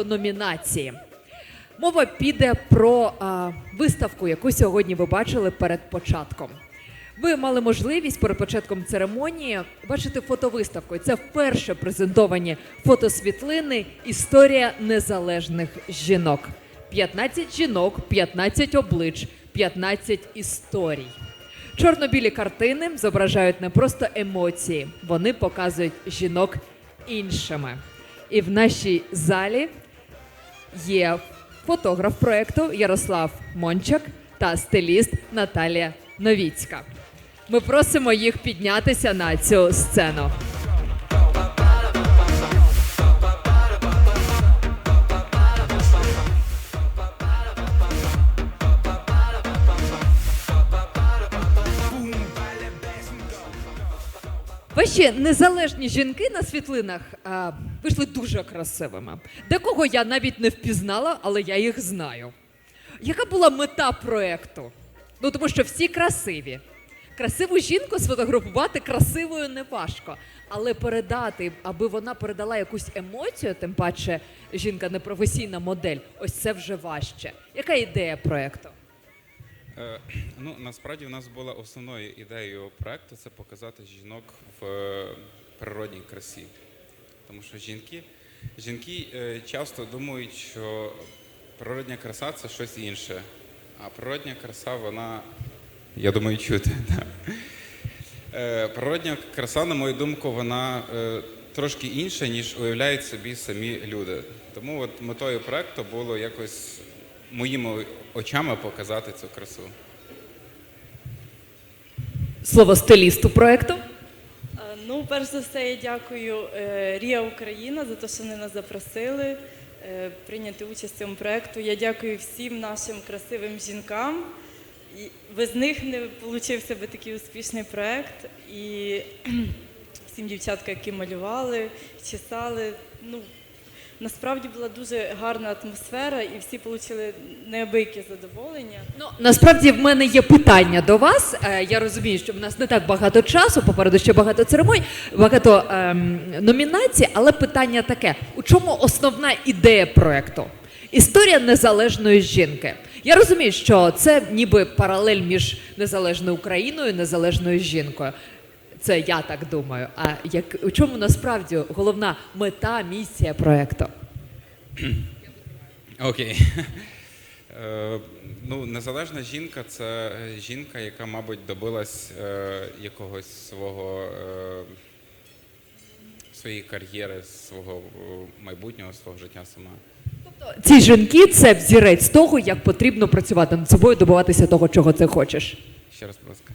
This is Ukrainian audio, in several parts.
про номінації. Мова піде про а, виставку, яку сьогодні ви бачили перед початком. Ви мали можливість перед початком церемонії бачити фотовиставку. Це вперше презентовані фотосвітлини Історія незалежних жінок. 15 жінок, 15 облич, 15 історій. Чорно-білі картини зображають не просто емоції, вони показують жінок іншими. І в нашій залі є фотограф проекту Ярослав Мончак та стиліст Наталія Новіцька. Ми просимо їх піднятися на цю сцену. Ваші незалежні жінки на світлинах а, вийшли дуже красивими. Декого я навіть не впізнала, але я їх знаю. Яка була мета проекту? Ну тому що всі красиві. Красиву жінку сфотографувати красивою не важко, але передати, аби вона передала якусь емоцію, тим паче жінка не професійна модель, ось це вже важче. Яка ідея проекту? Е, Ну, насправді в нас була основною ідеєю проекту це показати жінок в е, природній красі. Тому що жінки, жінки е, часто думають, що природня краса це щось інше. А природня краса, вона, я думаю, чути. Да. Природня краса, на мою думку, вона трошки інша, ніж уявляють собі самі люди. Тому от метою проекту було якось моїми очами показати цю красу. Слово стилісту проекту. Е, Ну, перш за все, я дякую е, Рія Україна за те, що вони нас запросили е, прийняти участь в цьому проєкту. Я дякую всім нашим красивим жінкам. І без них не вийшов би такий успішний проєкт. І всім дівчаткам, які малювали, чесали. Ну, насправді була дуже гарна атмосфера, і всі отримали неабияке задоволення. Ну насправді в мене є питання до вас. Е, Я розумію, що в нас не так багато часу, попереду ще багато церемоній, багато ем, номінацій, але питання таке: у чому основна ідея проекту? Історія незалежної жінки. Я розумію, що це ніби паралель між незалежною Україною і незалежною жінкою. Це я так думаю. А як у чому насправді головна мета, місія проекту? Окей. Е, Ну, незалежна жінка це жінка, яка, мабуть, добилась е, якогось свого е, своєї кар'єри, свого майбутнього, свого життя сама. Тобто Ці жінки це взірець того, як потрібно працювати над собою, добиватися того, чого ти хочеш. Ще раз, будь ласка.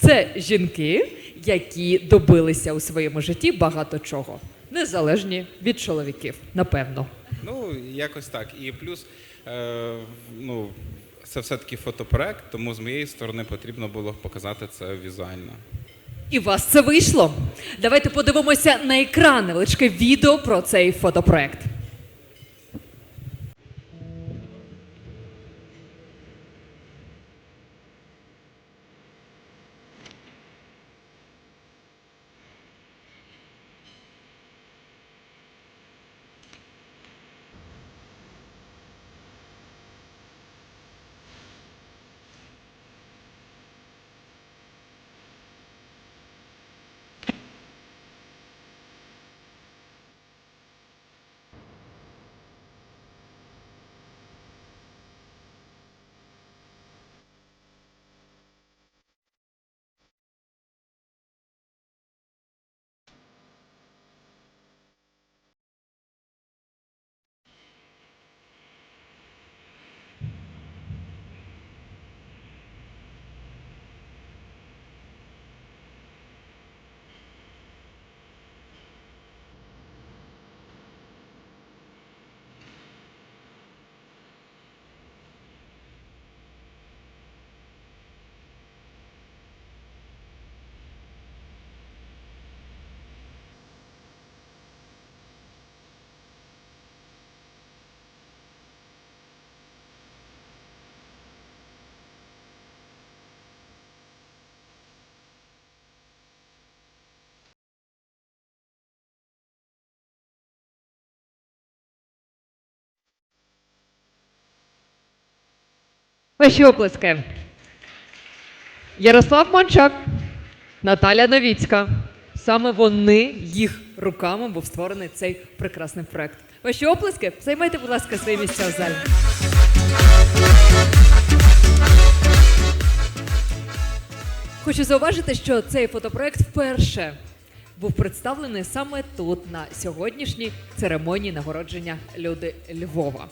Це жінки, які добилися у своєму житті багато чого, незалежні від чоловіків, напевно. Ну, якось так. І плюс, е, ну, це все-таки фотопроект, тому з моєї сторони потрібно було показати це візуально. І у вас це вийшло. Давайте подивимося на екран невеличке відео про цей фотопроект. Ваші оплески. Ярослав Мончак, Наталя Новіцька. Саме вони їх руками був створений цей прекрасний проект. Ваші оплески займайте, будь ласка, свої місця в залі. Хочу зауважити, що цей фотопроект вперше був представлений саме тут на сьогоднішній церемонії нагородження люди Львова.